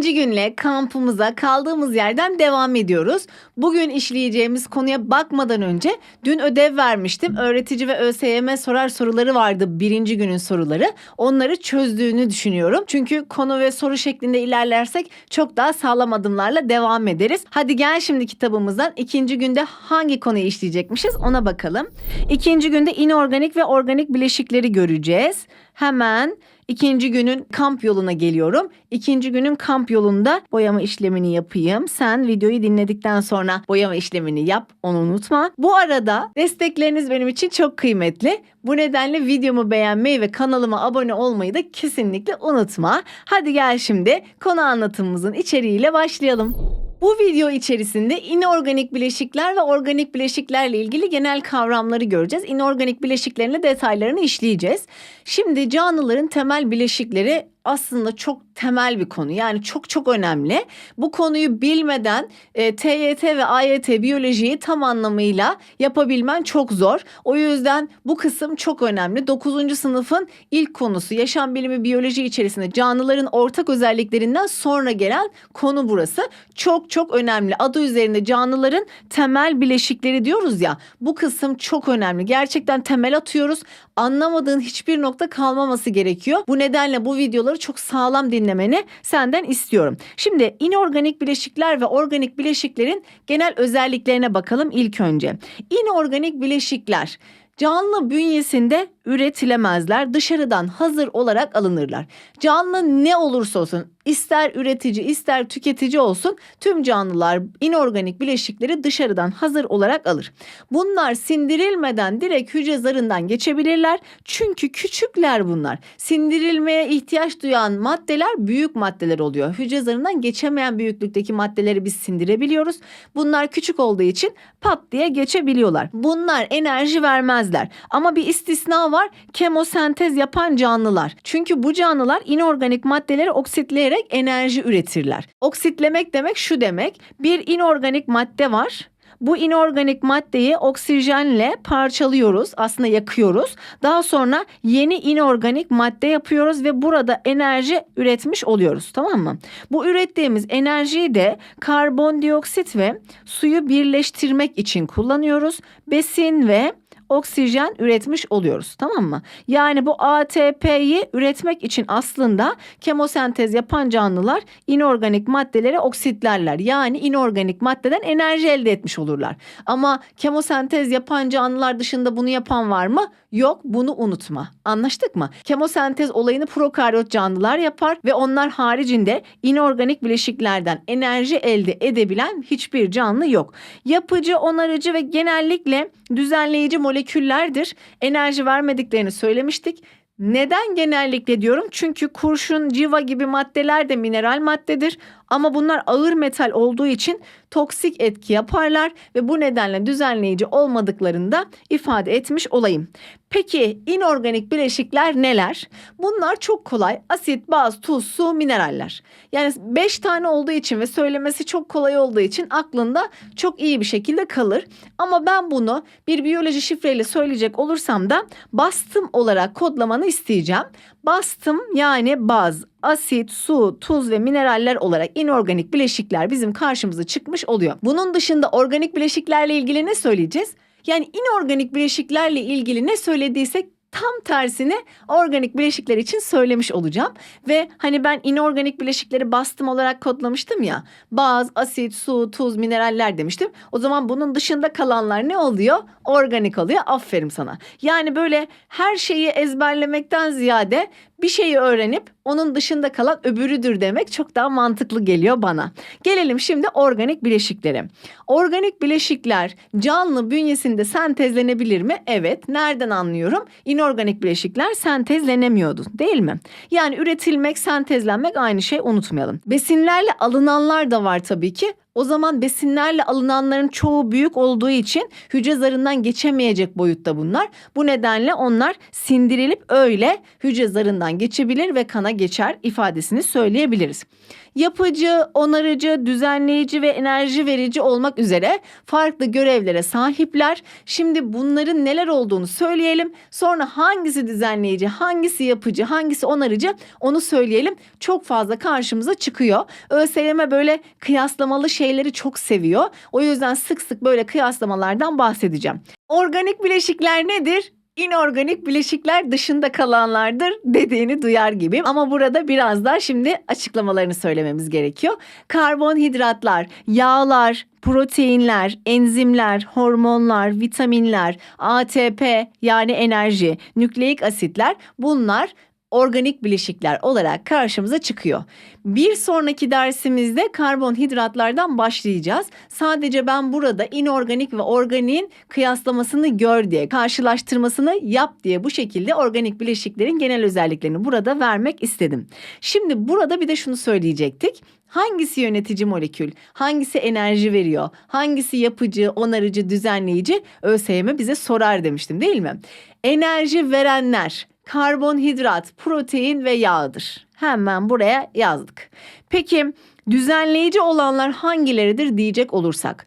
İkinci günle kampımıza kaldığımız yerden devam ediyoruz. Bugün işleyeceğimiz konuya bakmadan önce dün ödev vermiştim. Öğretici ve ÖSYM sorar soruları vardı birinci günün soruları. Onları çözdüğünü düşünüyorum. Çünkü konu ve soru şeklinde ilerlersek çok daha sağlam adımlarla devam ederiz. Hadi gel şimdi kitabımızdan ikinci günde hangi konuyu işleyecekmişiz ona bakalım. İkinci günde inorganik ve organik bileşikleri göreceğiz. Hemen ikinci günün kamp yoluna geliyorum. İkinci günün kamp yolunda boyama işlemini yapayım. Sen videoyu dinledikten sonra boyama işlemini yap. Onu unutma. Bu arada destekleriniz benim için çok kıymetli. Bu nedenle videomu beğenmeyi ve kanalıma abone olmayı da kesinlikle unutma. Hadi gel şimdi konu anlatımımızın içeriğiyle başlayalım. Bu video içerisinde inorganik bileşikler ve organik bileşiklerle ilgili genel kavramları göreceğiz. İnorganik bileşiklerin de detaylarını işleyeceğiz. Şimdi canlıların temel bileşikleri aslında çok temel bir konu. Yani çok çok önemli. Bu konuyu bilmeden e, TYT ve AYT biyolojiyi tam anlamıyla yapabilmen çok zor. O yüzden bu kısım çok önemli. 9. sınıfın ilk konusu yaşam bilimi biyoloji içerisinde canlıların ortak özelliklerinden sonra gelen konu burası. Çok çok önemli. Adı üzerinde canlıların temel bileşikleri diyoruz ya. Bu kısım çok önemli. Gerçekten temel atıyoruz. Anlamadığın hiçbir nokta kalmaması gerekiyor. Bu nedenle bu videoları çok sağlam dinlemeni senden istiyorum. Şimdi inorganik bileşikler ve organik bileşiklerin genel özelliklerine bakalım ilk önce. İnorganik bileşikler canlı bünyesinde üretilemezler. Dışarıdan hazır olarak alınırlar. Canlı ne olursa olsun ister üretici ister tüketici olsun tüm canlılar inorganik bileşikleri dışarıdan hazır olarak alır. Bunlar sindirilmeden direkt hücre zarından geçebilirler. Çünkü küçükler bunlar. Sindirilmeye ihtiyaç duyan maddeler büyük maddeler oluyor. Hücre zarından geçemeyen büyüklükteki maddeleri biz sindirebiliyoruz. Bunlar küçük olduğu için pat diye geçebiliyorlar. Bunlar enerji vermezler. Ama bir istisna var. Kemosentez yapan canlılar. Çünkü bu canlılar inorganik maddeleri oksitleyerek enerji üretirler. Oksitlemek demek şu demek. Bir inorganik madde var. Bu inorganik maddeyi oksijenle parçalıyoruz. Aslında yakıyoruz. Daha sonra yeni inorganik madde yapıyoruz ve burada enerji üretmiş oluyoruz. Tamam mı? Bu ürettiğimiz enerjiyi de karbondioksit ve suyu birleştirmek için kullanıyoruz. Besin ve oksijen üretmiş oluyoruz tamam mı? Yani bu ATP'yi üretmek için aslında kemosentez yapan canlılar inorganik maddeleri oksitlerler. Yani inorganik maddeden enerji elde etmiş olurlar. Ama kemosentez yapan canlılar dışında bunu yapan var mı? Yok bunu unutma. Anlaştık mı? Kemosentez olayını prokaryot canlılar yapar ve onlar haricinde inorganik bileşiklerden enerji elde edebilen hiçbir canlı yok. Yapıcı, onarıcı ve genellikle düzenleyici moleküllerdir. Enerji vermediklerini söylemiştik. Neden genellikle diyorum? Çünkü kurşun, civa gibi maddeler de mineral maddedir. Ama bunlar ağır metal olduğu için toksik etki yaparlar ve bu nedenle düzenleyici olmadıklarını da ifade etmiş olayım. Peki inorganik bileşikler neler? Bunlar çok kolay. Asit, baz, tuz, su, mineraller. Yani 5 tane olduğu için ve söylemesi çok kolay olduğu için aklında çok iyi bir şekilde kalır. Ama ben bunu bir biyoloji şifreyle söyleyecek olursam da bastım olarak kodlamanı isteyeceğim. Bastım yani baz, asit, su, tuz ve mineraller olarak inorganik bileşikler bizim karşımıza çıkmış oluyor. Bunun dışında organik bileşiklerle ilgili ne söyleyeceğiz? Yani inorganik bileşiklerle ilgili ne söylediysek tam tersini organik bileşikler için söylemiş olacağım. Ve hani ben inorganik bileşikleri bastım olarak kodlamıştım ya. Baz, asit, su, tuz, mineraller demiştim. O zaman bunun dışında kalanlar ne oluyor? Organik oluyor. Aferin sana. Yani böyle her şeyi ezberlemekten ziyade bir şeyi öğrenip onun dışında kalan öbürüdür demek çok daha mantıklı geliyor bana. Gelelim şimdi organik bileşiklere. Organik bileşikler canlı bünyesinde sentezlenebilir mi? Evet. Nereden anlıyorum? İnorganik bileşikler sentezlenemiyordu değil mi? Yani üretilmek, sentezlenmek aynı şey unutmayalım. Besinlerle alınanlar da var tabii ki. O zaman besinlerle alınanların çoğu büyük olduğu için hücre zarından geçemeyecek boyutta bunlar. Bu nedenle onlar sindirilip öyle hücre zarından geçebilir ve kana geçer ifadesini söyleyebiliriz. Yapıcı, onarıcı, düzenleyici ve enerji verici olmak üzere farklı görevlere sahipler. Şimdi bunların neler olduğunu söyleyelim. Sonra hangisi düzenleyici, hangisi yapıcı, hangisi onarıcı onu söyleyelim. Çok fazla karşımıza çıkıyor. ÖSYM böyle kıyaslamalı şeyleri çok seviyor. O yüzden sık sık böyle kıyaslamalardan bahsedeceğim. Organik bileşikler nedir? İnorganik bileşikler dışında kalanlardır dediğini duyar gibi. Ama burada biraz daha şimdi açıklamalarını söylememiz gerekiyor. Karbonhidratlar, yağlar, proteinler, enzimler, hormonlar, vitaminler, ATP yani enerji, nükleik asitler bunlar organik bileşikler olarak karşımıza çıkıyor. Bir sonraki dersimizde karbonhidratlardan başlayacağız. Sadece ben burada inorganik ve organiğin kıyaslamasını gör diye, karşılaştırmasını yap diye bu şekilde organik bileşiklerin genel özelliklerini burada vermek istedim. Şimdi burada bir de şunu söyleyecektik. Hangisi yönetici molekül? Hangisi enerji veriyor? Hangisi yapıcı, onarıcı, düzenleyici? ÖSYM bize sorar demiştim değil mi? Enerji verenler karbonhidrat, protein ve yağdır. Hemen buraya yazdık. Peki düzenleyici olanlar hangileridir diyecek olursak.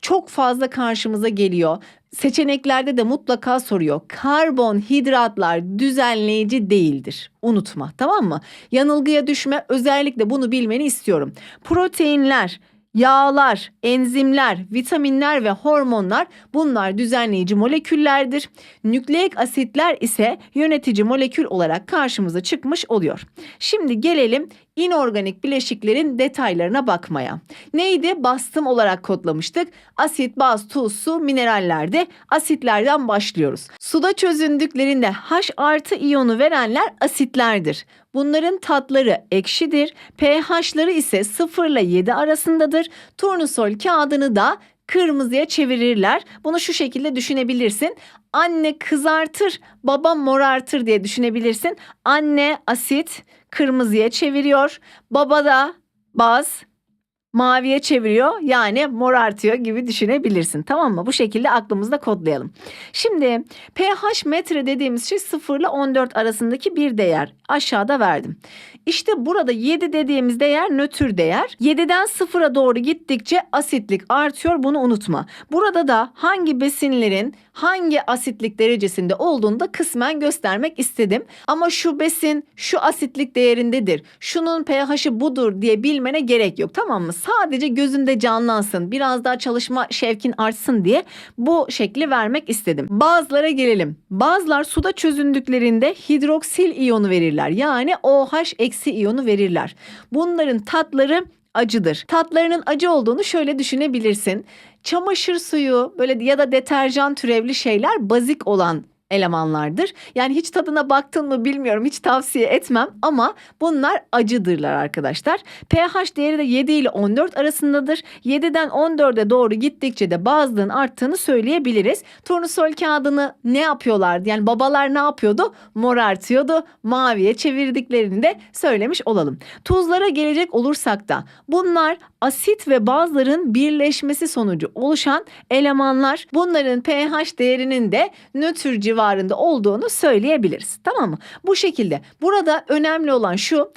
Çok fazla karşımıza geliyor. Seçeneklerde de mutlaka soruyor. Karbonhidratlar düzenleyici değildir. Unutma tamam mı? Yanılgıya düşme özellikle bunu bilmeni istiyorum. Proteinler, Yağlar, enzimler, vitaminler ve hormonlar bunlar düzenleyici moleküllerdir. Nükleik asitler ise yönetici molekül olarak karşımıza çıkmış oluyor. Şimdi gelelim inorganik bileşiklerin detaylarına bakmaya. Neydi? Bastım olarak kodlamıştık. Asit, baz, tuz, su, minerallerde asitlerden başlıyoruz. Suda çözündüklerinde H artı iyonu verenler asitlerdir. Bunların tatları ekşidir. pH'ları ise 0 ile 7 arasındadır. Turnusol kağıdını da kırmızıya çevirirler. Bunu şu şekilde düşünebilirsin. Anne kızartır, baba morartır diye düşünebilirsin. Anne asit kırmızıya çeviriyor. Baba da baz maviye çeviriyor yani morartıyor gibi düşünebilirsin tamam mı? Bu şekilde aklımızda kodlayalım. Şimdi pH metre dediğimiz şey 0 ile 14 arasındaki bir değer aşağıda verdim. İşte burada 7 dediğimiz değer nötr değer. 7'den 0'a doğru gittikçe asitlik artıyor bunu unutma. Burada da hangi besinlerin hangi asitlik derecesinde olduğunu da kısmen göstermek istedim. Ama şu besin şu asitlik değerindedir. Şunun pH'i budur diye bilmene gerek yok tamam mı? Sadece gözünde canlansın. Biraz daha çalışma şevkin artsın diye bu şekli vermek istedim. Bazılara gelelim. Bazılar suda çözündüklerinde hidroksil iyonu verirler. Yani OH eksi iyonu verirler. Bunların tatları acıdır. Tatlarının acı olduğunu şöyle düşünebilirsin. Çamaşır suyu böyle ya da deterjan türevli şeyler bazik olan elemanlardır. Yani hiç tadına baktın mı bilmiyorum hiç tavsiye etmem ama bunlar acıdırlar arkadaşlar. pH değeri de 7 ile 14 arasındadır. 7'den 14'e doğru gittikçe de bazlığın arttığını söyleyebiliriz. Turnusol kağıdını ne yapıyorlardı? Yani babalar ne yapıyordu? Morartıyordu. Maviye çevirdiklerini de söylemiş olalım. Tuzlara gelecek olursak da bunlar asit ve bazların birleşmesi sonucu oluşan elemanlar. Bunların pH değerinin de nötr olduğunu söyleyebiliriz. Tamam mı? Bu şekilde. Burada önemli olan şu.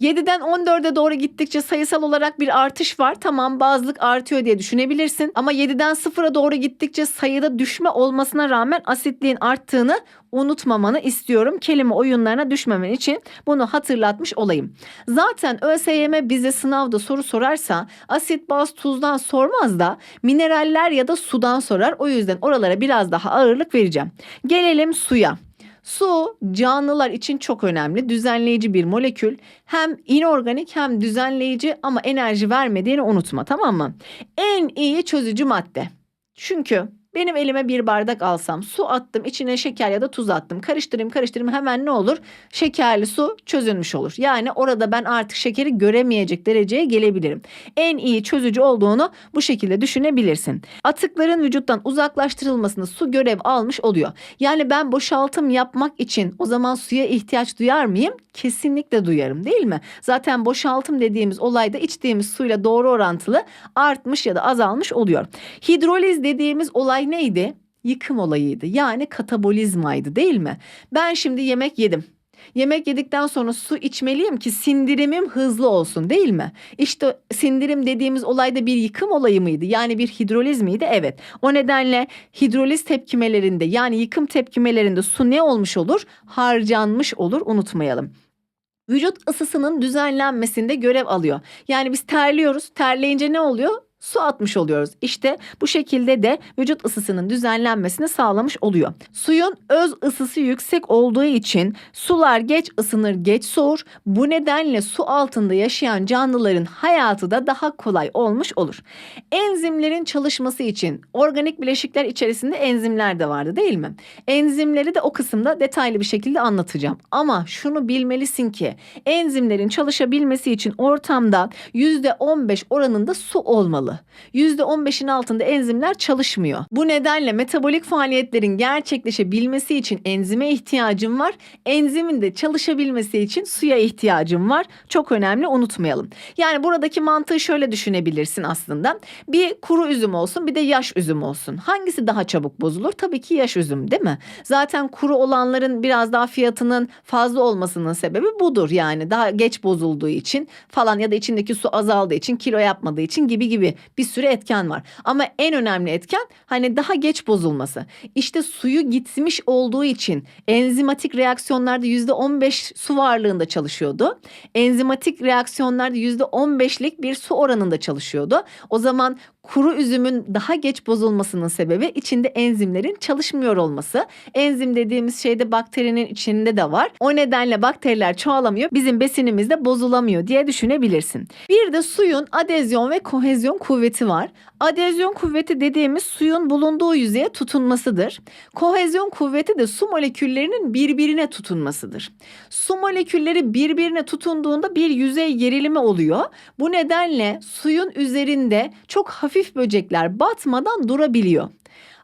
7'den 14'e doğru gittikçe sayısal olarak bir artış var. Tamam bazlık artıyor diye düşünebilirsin. Ama 7'den 0'a doğru gittikçe sayıda düşme olmasına rağmen asitliğin arttığını unutmamanı istiyorum. Kelime oyunlarına düşmemen için bunu hatırlatmış olayım. Zaten ÖSYM bize sınavda soru sorarsa asit, baz, tuzdan sormaz da mineraller ya da sudan sorar. O yüzden oralara biraz daha ağırlık vereceğim. Gelelim suya. Su canlılar için çok önemli. Düzenleyici bir molekül. Hem inorganik hem düzenleyici ama enerji vermediğini unutma tamam mı? En iyi çözücü madde. Çünkü benim elime bir bardak alsam su attım içine şeker ya da tuz attım karıştırayım karıştırayım hemen ne olur şekerli su çözülmüş olur. Yani orada ben artık şekeri göremeyecek dereceye gelebilirim. En iyi çözücü olduğunu bu şekilde düşünebilirsin. Atıkların vücuttan uzaklaştırılmasında su görev almış oluyor. Yani ben boşaltım yapmak için o zaman suya ihtiyaç duyar mıyım? Kesinlikle duyarım değil mi? Zaten boşaltım dediğimiz olayda içtiğimiz suyla doğru orantılı artmış ya da azalmış oluyor. Hidroliz dediğimiz olay neydi? Yıkım olayıydı. Yani katabolizmaydı değil mi? Ben şimdi yemek yedim. Yemek yedikten sonra su içmeliyim ki sindirimim hızlı olsun değil mi? İşte sindirim dediğimiz olayda bir yıkım olayı mıydı? Yani bir hidroliz miydi? Evet. O nedenle hidroliz tepkimelerinde yani yıkım tepkimelerinde su ne olmuş olur? Harcanmış olur unutmayalım vücut ısısının düzenlenmesinde görev alıyor. Yani biz terliyoruz. Terleyince ne oluyor? Su atmış oluyoruz. İşte bu şekilde de vücut ısısının düzenlenmesini sağlamış oluyor. Suyun öz ısısı yüksek olduğu için sular geç ısınır, geç soğur. Bu nedenle su altında yaşayan canlıların hayatı da daha kolay olmuş olur. Enzimlerin çalışması için organik bileşikler içerisinde enzimler de vardı değil mi? Enzimleri de o kısımda detaylı bir şekilde anlatacağım. Ama şunu bilmelisin ki enzimlerin çalışabilmesi için ortamda %15 oranında su olmalı. %15'in altında enzimler çalışmıyor. Bu nedenle metabolik faaliyetlerin gerçekleşebilmesi için enzime ihtiyacım var. Enzimin de çalışabilmesi için suya ihtiyacım var. Çok önemli unutmayalım. Yani buradaki mantığı şöyle düşünebilirsin aslında. Bir kuru üzüm olsun bir de yaş üzüm olsun. Hangisi daha çabuk bozulur? Tabii ki yaş üzüm değil mi? Zaten kuru olanların biraz daha fiyatının fazla olmasının sebebi budur yani. Daha geç bozulduğu için falan ya da içindeki su azaldığı için kilo yapmadığı için gibi gibi bir sürü etken var. Ama en önemli etken hani daha geç bozulması. İşte suyu gitmiş olduğu için enzimatik reaksiyonlarda %15 su varlığında çalışıyordu. Enzimatik reaksiyonlarda %15'lik bir su oranında çalışıyordu. O zaman kuru üzümün daha geç bozulmasının sebebi içinde enzimlerin çalışmıyor olması. Enzim dediğimiz şey de bakterinin içinde de var. O nedenle bakteriler çoğalamıyor. Bizim besinimiz de bozulamıyor diye düşünebilirsin. Bir de suyun adezyon ve kohezyon kuvveti var. Adezyon kuvveti dediğimiz suyun bulunduğu yüzeye tutunmasıdır. Kohezyon kuvveti de su moleküllerinin birbirine tutunmasıdır. Su molekülleri birbirine tutunduğunda bir yüzey gerilimi oluyor. Bu nedenle suyun üzerinde çok hafif böcekler batmadan durabiliyor.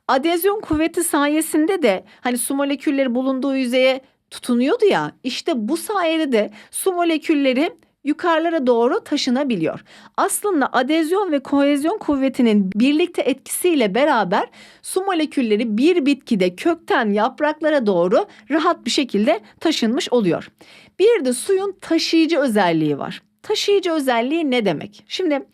Adezyon kuvveti sayesinde de hani su molekülleri bulunduğu yüzeye tutunuyordu ya işte bu sayede de su molekülleri yukarılara doğru taşınabiliyor. Aslında adezyon ve kohezyon kuvvetinin birlikte etkisiyle beraber su molekülleri bir bitkide kökten yapraklara doğru rahat bir şekilde taşınmış oluyor. Bir de suyun taşıyıcı özelliği var. Taşıyıcı özelliği ne demek? Şimdi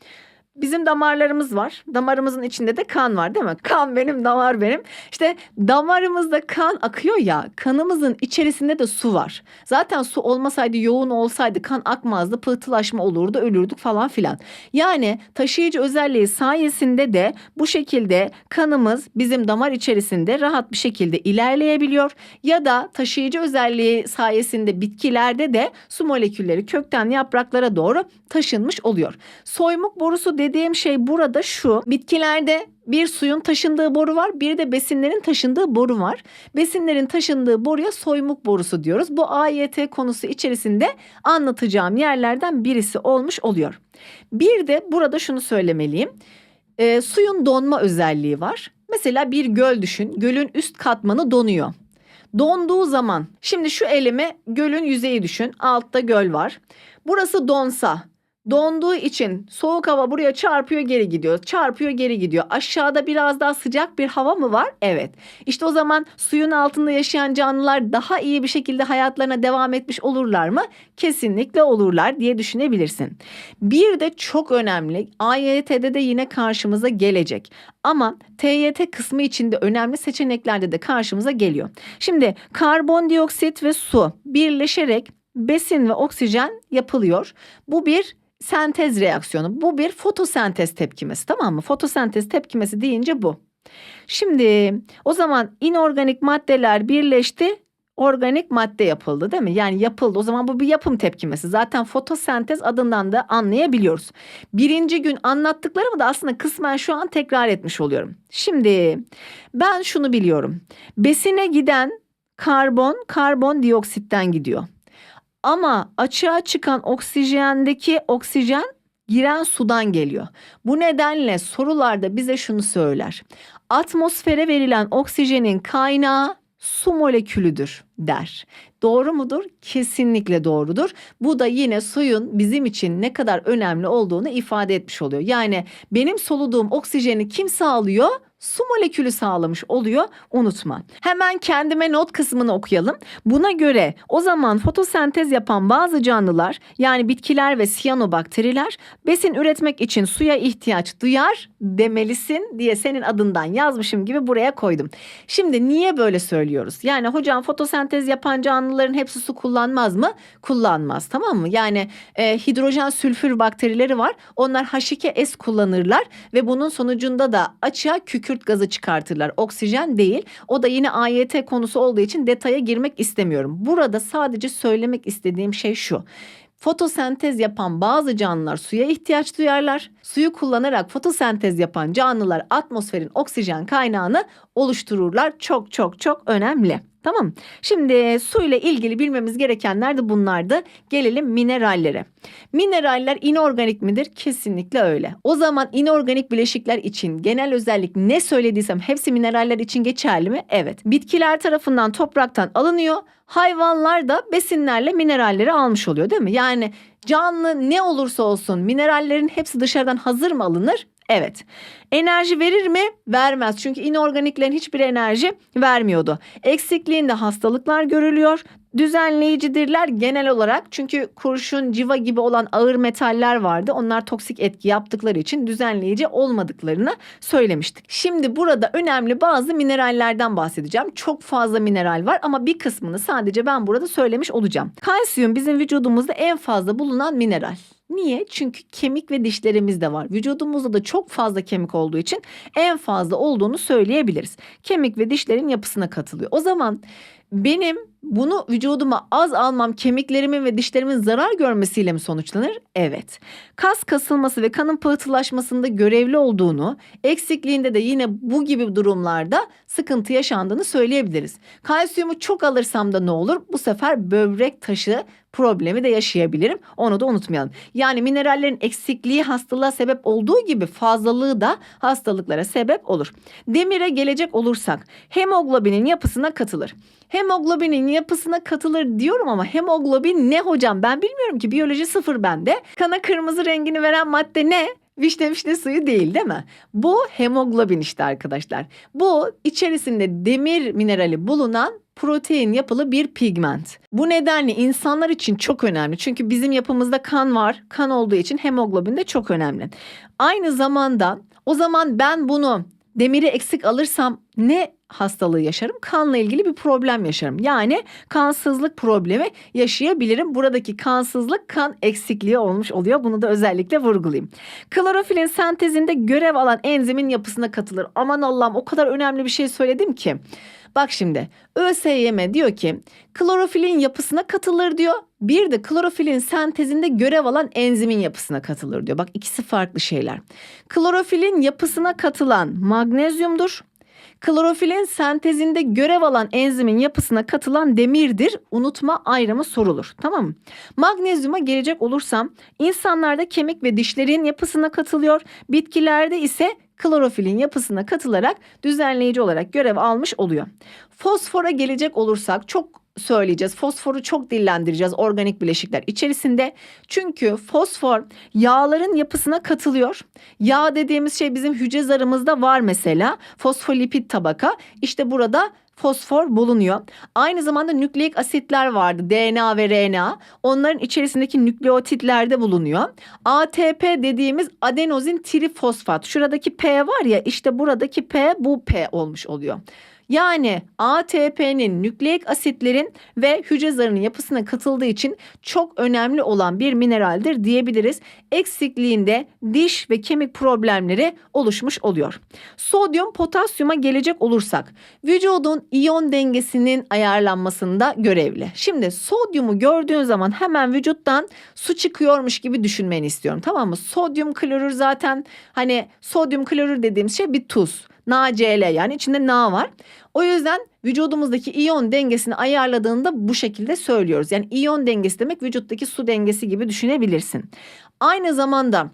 bizim damarlarımız var. Damarımızın içinde de kan var değil mi? Kan benim, damar benim. İşte damarımızda kan akıyor ya, kanımızın içerisinde de su var. Zaten su olmasaydı, yoğun olsaydı kan akmazdı, pıhtılaşma olurdu, ölürdük falan filan. Yani taşıyıcı özelliği sayesinde de bu şekilde kanımız bizim damar içerisinde rahat bir şekilde ilerleyebiliyor. Ya da taşıyıcı özelliği sayesinde bitkilerde de su molekülleri kökten yapraklara doğru taşınmış oluyor. Soymuk borusu dediğim şey burada şu. Bitkilerde bir suyun taşındığı boru var, bir de besinlerin taşındığı boru var. Besinlerin taşındığı boruya soymuk borusu diyoruz. Bu AYT konusu içerisinde anlatacağım yerlerden birisi olmuş oluyor. Bir de burada şunu söylemeliyim. E, suyun donma özelliği var. Mesela bir göl düşün. Gölün üst katmanı donuyor. Donduğu zaman şimdi şu elime gölün yüzeyi düşün. Altta göl var. Burası donsa Donduğu için soğuk hava buraya çarpıyor geri gidiyor. Çarpıyor geri gidiyor. Aşağıda biraz daha sıcak bir hava mı var? Evet. İşte o zaman suyun altında yaşayan canlılar daha iyi bir şekilde hayatlarına devam etmiş olurlar mı? Kesinlikle olurlar diye düşünebilirsin. Bir de çok önemli AYT'de de yine karşımıza gelecek. Ama TYT kısmı içinde önemli seçeneklerde de karşımıza geliyor. Şimdi karbondioksit ve su birleşerek besin ve oksijen yapılıyor. Bu bir sentez reaksiyonu. Bu bir fotosentez tepkimesi tamam mı? Fotosentez tepkimesi deyince bu. Şimdi o zaman inorganik maddeler birleşti organik madde yapıldı değil mi? Yani yapıldı. O zaman bu bir yapım tepkimesi. Zaten fotosentez adından da anlayabiliyoruz. Birinci gün anlattıklarımı da aslında kısmen şu an tekrar etmiş oluyorum. Şimdi ben şunu biliyorum. Besine giden karbon karbondioksitten gidiyor. Ama açığa çıkan oksijendeki oksijen giren sudan geliyor. Bu nedenle sorularda bize şunu söyler. Atmosfere verilen oksijenin kaynağı su molekülüdür der. Doğru mudur? Kesinlikle doğrudur. Bu da yine suyun bizim için ne kadar önemli olduğunu ifade etmiş oluyor. Yani benim soluduğum oksijeni kim sağlıyor? su molekülü sağlamış oluyor unutma. Hemen kendime not kısmını okuyalım. Buna göre o zaman fotosentez yapan bazı canlılar yani bitkiler ve siyanobakteriler besin üretmek için suya ihtiyaç duyar demelisin diye senin adından yazmışım gibi buraya koydum. Şimdi niye böyle söylüyoruz? Yani hocam fotosentez yapan canlıların hepsi su kullanmaz mı? Kullanmaz tamam mı? Yani e, hidrojen sülfür bakterileri var. Onlar H2S kullanırlar ve bunun sonucunda da açığa kükürt gazı çıkartırlar. Oksijen değil. O da yine AYT konusu olduğu için detaya girmek istemiyorum. Burada sadece söylemek istediğim şey şu. Fotosentez yapan bazı canlılar suya ihtiyaç duyarlar. Suyu kullanarak fotosentez yapan canlılar atmosferin oksijen kaynağını oluştururlar. Çok çok çok önemli. Tamam. Şimdi su ile ilgili bilmemiz gerekenler de bunlardı. Gelelim minerallere. Mineraller inorganik midir? Kesinlikle öyle. O zaman inorganik bileşikler için genel özellik ne söylediysem hepsi mineraller için geçerli mi? Evet. Bitkiler tarafından topraktan alınıyor. Hayvanlar da besinlerle mineralleri almış oluyor değil mi? Yani canlı ne olursa olsun minerallerin hepsi dışarıdan hazır mı alınır? Evet. Enerji verir mi? Vermez. Çünkü inorganiklerin hiçbir enerji vermiyordu. Eksikliğinde hastalıklar görülüyor. Düzenleyicidirler genel olarak. Çünkü kurşun, civa gibi olan ağır metaller vardı. Onlar toksik etki yaptıkları için düzenleyici olmadıklarını söylemiştik. Şimdi burada önemli bazı minerallerden bahsedeceğim. Çok fazla mineral var ama bir kısmını sadece ben burada söylemiş olacağım. Kalsiyum bizim vücudumuzda en fazla bulunan mineral. Niye? Çünkü kemik ve dişlerimiz de var. Vücudumuzda da çok fazla kemik olduğu için en fazla olduğunu söyleyebiliriz. Kemik ve dişlerin yapısına katılıyor. O zaman benim bunu vücuduma az almam kemiklerimin ve dişlerimin zarar görmesiyle mi sonuçlanır? Evet. Kas kasılması ve kanın pıhtılaşmasında görevli olduğunu, eksikliğinde de yine bu gibi durumlarda sıkıntı yaşandığını söyleyebiliriz. Kalsiyumu çok alırsam da ne olur? Bu sefer böbrek taşı problemi de yaşayabilirim. Onu da unutmayalım. Yani minerallerin eksikliği hastalığa sebep olduğu gibi fazlalığı da hastalıklara sebep olur. Demire gelecek olursak hemoglobinin yapısına katılır. Hemoglobinin yapısına katılır diyorum ama hemoglobin ne hocam? Ben bilmiyorum ki biyoloji sıfır bende. Kana kırmızı rengini veren madde ne? Vişne vişne suyu değil değil mi? Bu hemoglobin işte arkadaşlar. Bu içerisinde demir minerali bulunan protein yapılı bir pigment. Bu nedenle insanlar için çok önemli. Çünkü bizim yapımızda kan var. Kan olduğu için hemoglobin de çok önemli. Aynı zamanda o zaman ben bunu demiri eksik alırsam ne hastalığı yaşarım? Kanla ilgili bir problem yaşarım. Yani kansızlık problemi yaşayabilirim. Buradaki kansızlık kan eksikliği olmuş oluyor. Bunu da özellikle vurgulayayım. Klorofilin sentezinde görev alan enzimin yapısına katılır. Aman Allah'ım o kadar önemli bir şey söyledim ki. Bak şimdi ÖSYM diyor ki klorofilin yapısına katılır diyor. Bir de klorofilin sentezinde görev alan enzimin yapısına katılır diyor. Bak ikisi farklı şeyler. Klorofilin yapısına katılan magnezyumdur. Klorofilin sentezinde görev alan enzimin yapısına katılan demirdir. Unutma ayrımı sorulur. Tamam mı? Magnezyuma gelecek olursam insanlarda kemik ve dişlerin yapısına katılıyor. Bitkilerde ise klorofilin yapısına katılarak düzenleyici olarak görev almış oluyor. Fosfora gelecek olursak çok söyleyeceğiz. Fosforu çok dillendireceğiz organik bileşikler içerisinde. Çünkü fosfor yağların yapısına katılıyor. Yağ dediğimiz şey bizim hücre zarımızda var mesela. Fosfolipid tabaka. İşte burada fosfor bulunuyor. Aynı zamanda nükleik asitler vardı. DNA ve RNA. Onların içerisindeki nükleotitlerde bulunuyor. ATP dediğimiz adenozin trifosfat. Şuradaki P var ya işte buradaki P bu P olmuş oluyor. Yani ATP'nin nükleik asitlerin ve hücre zarının yapısına katıldığı için çok önemli olan bir mineraldir diyebiliriz. Eksikliğinde diş ve kemik problemleri oluşmuş oluyor. Sodyum potasyuma gelecek olursak vücudun iyon dengesinin ayarlanmasında görevli. Şimdi sodyumu gördüğün zaman hemen vücuttan su çıkıyormuş gibi düşünmeni istiyorum tamam mı? Sodyum klorür zaten hani sodyum klorür dediğimiz şey bir tuz. NaCl yani içinde Na var. O yüzden vücudumuzdaki iyon dengesini ayarladığında bu şekilde söylüyoruz. Yani iyon dengesi demek vücuttaki su dengesi gibi düşünebilirsin. Aynı zamanda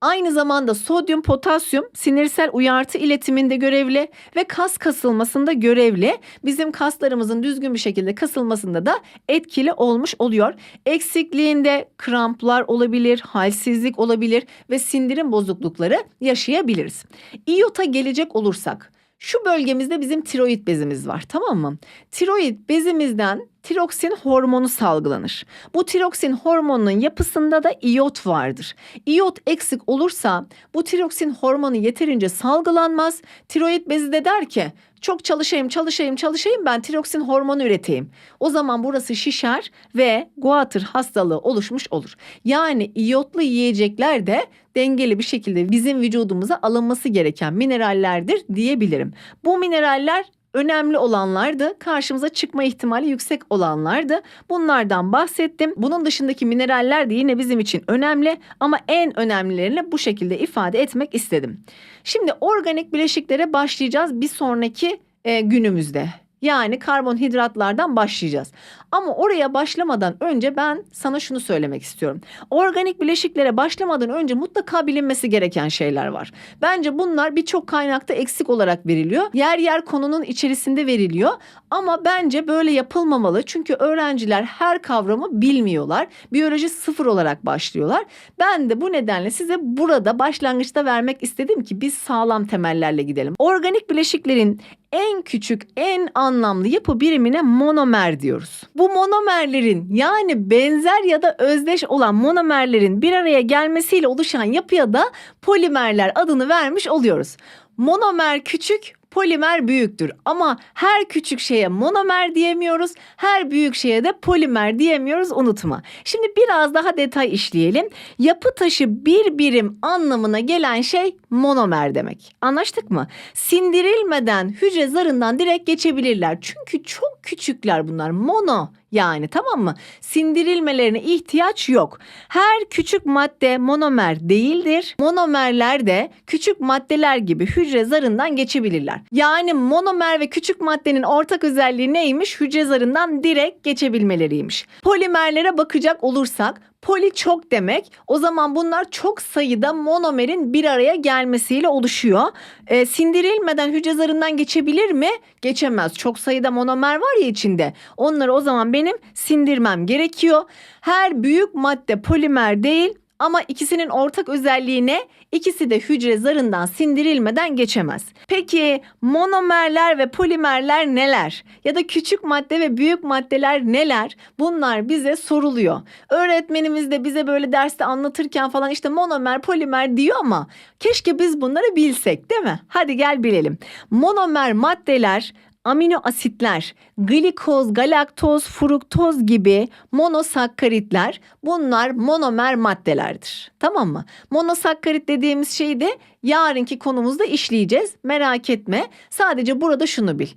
Aynı zamanda sodyum, potasyum sinirsel uyartı iletiminde görevli ve kas kasılmasında görevli. Bizim kaslarımızın düzgün bir şekilde kasılmasında da etkili olmuş oluyor. Eksikliğinde kramplar olabilir, halsizlik olabilir ve sindirim bozuklukları yaşayabiliriz. İyota gelecek olursak şu bölgemizde bizim tiroid bezimiz var tamam mı? Tiroid bezimizden tiroksin hormonu salgılanır. Bu tiroksin hormonunun yapısında da iyot vardır. İyot eksik olursa bu tiroksin hormonu yeterince salgılanmaz. Tiroid bezi de der ki çok çalışayım çalışayım çalışayım ben tiroksin hormonu üreteyim. O zaman burası şişer ve guatr hastalığı oluşmuş olur. Yani iyotlu yiyecekler de dengeli bir şekilde bizim vücudumuza alınması gereken minerallerdir diyebilirim. Bu mineraller önemli olanlardı. Karşımıza çıkma ihtimali yüksek olanlardı. Bunlardan bahsettim. Bunun dışındaki mineraller de yine bizim için önemli ama en önemlilerini bu şekilde ifade etmek istedim. Şimdi organik bileşiklere başlayacağız bir sonraki e, günümüzde. Yani karbonhidratlardan başlayacağız. Ama oraya başlamadan önce ben sana şunu söylemek istiyorum. Organik bileşiklere başlamadan önce mutlaka bilinmesi gereken şeyler var. Bence bunlar birçok kaynakta eksik olarak veriliyor. Yer yer konunun içerisinde veriliyor. Ama bence böyle yapılmamalı. Çünkü öğrenciler her kavramı bilmiyorlar. Biyoloji sıfır olarak başlıyorlar. Ben de bu nedenle size burada başlangıçta vermek istedim ki biz sağlam temellerle gidelim. Organik bileşiklerin en küçük, en anlamlı yapı birimine monomer diyoruz. Bu monomerlerin yani benzer ya da özdeş olan monomerlerin bir araya gelmesiyle oluşan yapıya da polimerler adını vermiş oluyoruz. Monomer küçük, polimer büyüktür. Ama her küçük şeye monomer diyemiyoruz. Her büyük şeye de polimer diyemiyoruz unutma. Şimdi biraz daha detay işleyelim. Yapı taşı bir birim anlamına gelen şey monomer demek. Anlaştık mı? Sindirilmeden hücre zarından direkt geçebilirler. Çünkü çok küçükler bunlar. Mono yani tamam mı? Sindirilmelerine ihtiyaç yok. Her küçük madde monomer değildir. Monomerler de küçük maddeler gibi hücre zarından geçebilirler. Yani monomer ve küçük maddenin ortak özelliği neymiş? Hücre zarından direkt geçebilmeleriymiş. Polimerlere bakacak olursak Poli çok demek. O zaman bunlar çok sayıda monomerin bir araya gelmesiyle oluşuyor. E, sindirilmeden hücre zarından geçebilir mi? Geçemez. Çok sayıda monomer var ya içinde. Onları o zaman benim sindirmem gerekiyor. Her büyük madde polimer değil ama ikisinin ortak özelliği ne? İkisi de hücre zarından sindirilmeden geçemez. Peki monomerler ve polimerler neler? Ya da küçük madde ve büyük maddeler neler? Bunlar bize soruluyor. Öğretmenimiz de bize böyle derste anlatırken falan işte monomer, polimer diyor ama keşke biz bunları bilsek değil mi? Hadi gel bilelim. Monomer maddeler amino asitler, glikoz, galaktoz, fruktoz gibi monosakkaritler bunlar monomer maddelerdir. Tamam mı? Monosakkarit dediğimiz şeyi de yarınki konumuzda işleyeceğiz. Merak etme. Sadece burada şunu bil.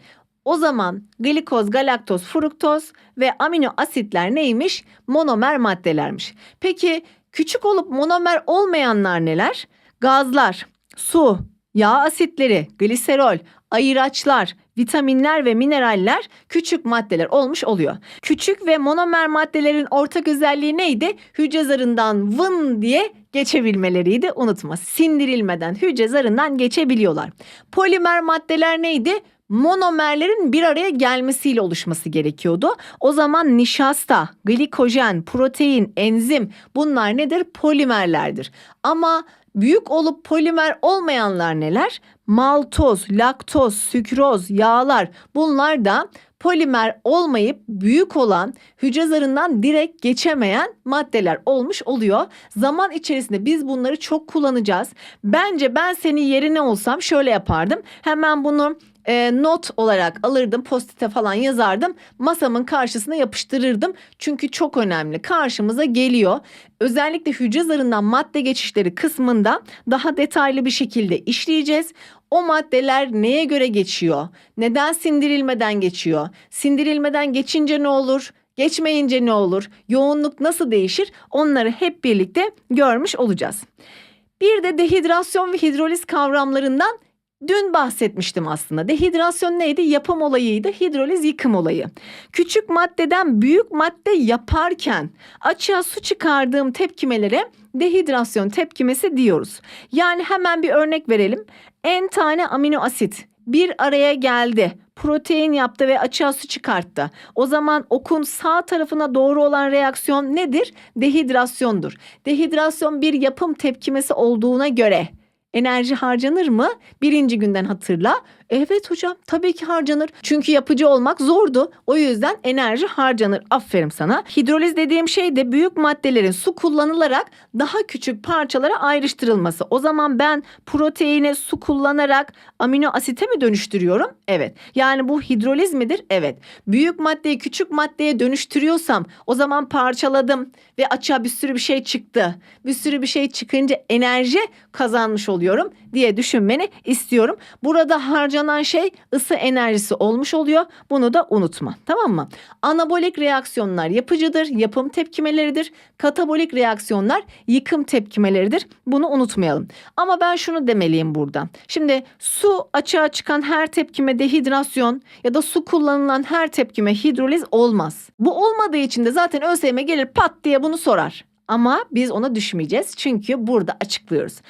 O zaman glikoz, galaktoz, fruktoz ve amino asitler neymiş? Monomer maddelermiş. Peki küçük olup monomer olmayanlar neler? Gazlar, su, yağ asitleri, gliserol, ayıraçlar, vitaminler ve mineraller küçük maddeler olmuş oluyor. Küçük ve monomer maddelerin ortak özelliği neydi? Hücre zarından vın diye geçebilmeleriydi unutma. Sindirilmeden hücre zarından geçebiliyorlar. Polimer maddeler neydi? monomerlerin bir araya gelmesiyle oluşması gerekiyordu. O zaman nişasta, glikojen, protein, enzim bunlar nedir? Polimerlerdir. Ama büyük olup polimer olmayanlar neler? Maltoz, laktoz, sükroz, yağlar bunlar da polimer olmayıp büyük olan hücre zarından direkt geçemeyen maddeler olmuş oluyor. Zaman içerisinde biz bunları çok kullanacağız. Bence ben senin yerine olsam şöyle yapardım. Hemen bunu e, not olarak alırdım postite falan yazardım. Masamın karşısına yapıştırırdım. Çünkü çok önemli. Karşımıza geliyor. Özellikle hücre zarından madde geçişleri kısmında daha detaylı bir şekilde işleyeceğiz. O maddeler neye göre geçiyor? Neden sindirilmeden geçiyor? Sindirilmeden geçince ne olur? Geçmeyince ne olur? Yoğunluk nasıl değişir? Onları hep birlikte görmüş olacağız. Bir de dehidrasyon ve hidroliz kavramlarından Dün bahsetmiştim aslında. Dehidrasyon neydi? Yapım olayıydı. Hidroliz yıkım olayı. Küçük maddeden büyük madde yaparken açığa su çıkardığım tepkimelere dehidrasyon tepkimesi diyoruz. Yani hemen bir örnek verelim. En tane amino asit bir araya geldi. Protein yaptı ve açığa su çıkarttı. O zaman okun sağ tarafına doğru olan reaksiyon nedir? Dehidrasyondur. Dehidrasyon bir yapım tepkimesi olduğuna göre enerji harcanır mı? Birinci günden hatırla. Evet hocam tabii ki harcanır. Çünkü yapıcı olmak zordu. O yüzden enerji harcanır. Aferin sana. Hidroliz dediğim şey de büyük maddelerin su kullanılarak daha küçük parçalara ayrıştırılması. O zaman ben proteine su kullanarak amino asite mi dönüştürüyorum? Evet. Yani bu hidroliz midir? Evet. Büyük maddeyi küçük maddeye dönüştürüyorsam o zaman parçaladım ve açığa bir sürü bir şey çıktı. Bir sürü bir şey çıkınca enerji kazanmış oluyorum diye düşünmeni istiyorum. Burada harcanan şey ısı enerjisi olmuş oluyor. Bunu da unutma. Tamam mı? Anabolik reaksiyonlar yapıcıdır, yapım tepkimeleridir. Katabolik reaksiyonlar yıkım tepkimeleridir. Bunu unutmayalım. Ama ben şunu demeliyim burada. Şimdi su açığa çıkan her tepkime dehidrasyon ya da su kullanılan her tepkime hidroliz olmaz. Bu olmadığı için de zaten ÖSYM gelir pat diye bunu sorar. Ama biz ona düşmeyeceğiz çünkü burada açıklıyoruz.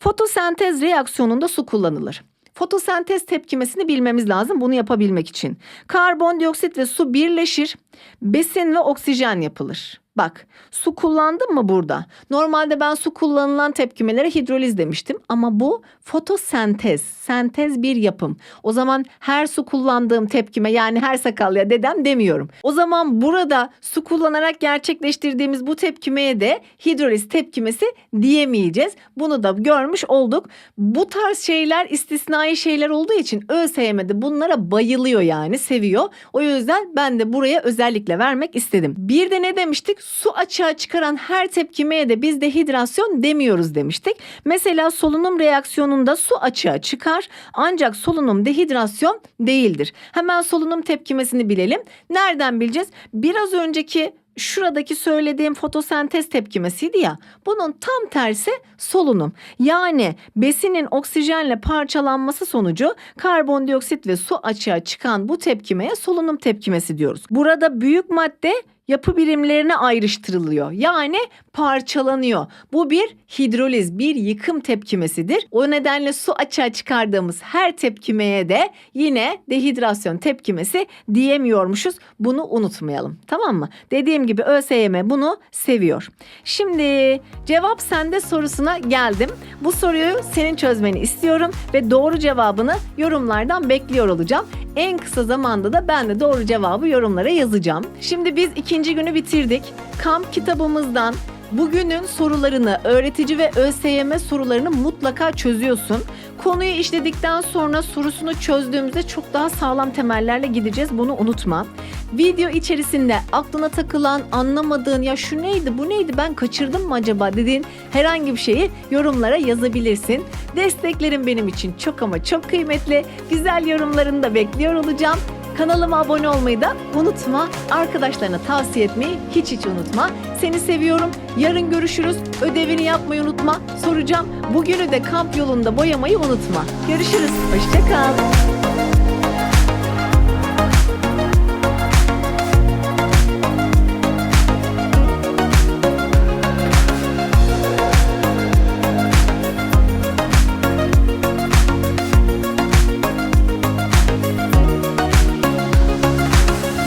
Fotosentez reaksiyonunda su kullanılır. Fotosentez tepkimesini bilmemiz lazım bunu yapabilmek için. Karbondioksit ve su birleşir, besin ve oksijen yapılır. Bak su kullandım mı burada? Normalde ben su kullanılan tepkimelere hidroliz demiştim ama bu fotosentez, sentez bir yapım. O zaman her su kullandığım tepkime yani her sakallıya dedem demiyorum. O zaman burada su kullanarak gerçekleştirdiğimiz bu tepkimeye de hidroliz tepkimesi diyemeyeceğiz. Bunu da görmüş olduk. Bu tarz şeyler istisnai şeyler olduğu için ÖSYM'de bunlara bayılıyor yani seviyor. O yüzden ben de buraya özellikle vermek istedim. Bir de ne demiştik? Su açığa çıkaran her tepkimeye de biz dehidrasyon demiyoruz demiştik. Mesela solunum reaksiyonunda su açığa çıkar ancak solunum dehidrasyon değildir. Hemen solunum tepkimesini bilelim. Nereden bileceğiz? Biraz önceki şuradaki söylediğim fotosentez tepkimesiydi ya. Bunun tam tersi solunum. Yani besinin oksijenle parçalanması sonucu karbondioksit ve su açığa çıkan bu tepkimeye solunum tepkimesi diyoruz. Burada büyük madde yapı birimlerine ayrıştırılıyor. Yani parçalanıyor. Bu bir hidroliz, bir yıkım tepkimesidir. O nedenle su açığa çıkardığımız her tepkimeye de yine dehidrasyon tepkimesi diyemiyormuşuz. Bunu unutmayalım. Tamam mı? Dediğim gibi ÖSYM bunu seviyor. Şimdi cevap sende sorusuna geldim. Bu soruyu senin çözmeni istiyorum ve doğru cevabını yorumlardan bekliyor olacağım. En kısa zamanda da ben de doğru cevabı yorumlara yazacağım. Şimdi biz ikinci günü bitirdik. Kamp kitabımızdan bugünün sorularını, öğretici ve ÖSYM sorularını mutlaka çözüyorsun. Konuyu işledikten sonra sorusunu çözdüğümüzde çok daha sağlam temellerle gideceğiz. Bunu unutma. Video içerisinde aklına takılan, anlamadığın ya şu neydi, bu neydi, ben kaçırdım mı acaba dediğin herhangi bir şeyi yorumlara yazabilirsin. Desteklerin benim için çok ama çok kıymetli. Güzel yorumlarını da bekliyor olacağım. Kanalıma abone olmayı da unutma. Arkadaşlarına tavsiye etmeyi hiç hiç unutma. Seni seviyorum. Yarın görüşürüz. Ödevini yapmayı unutma. Soracağım. Bugünü de kamp yolunda boyamayı unutma. Görüşürüz. Hoşçakal.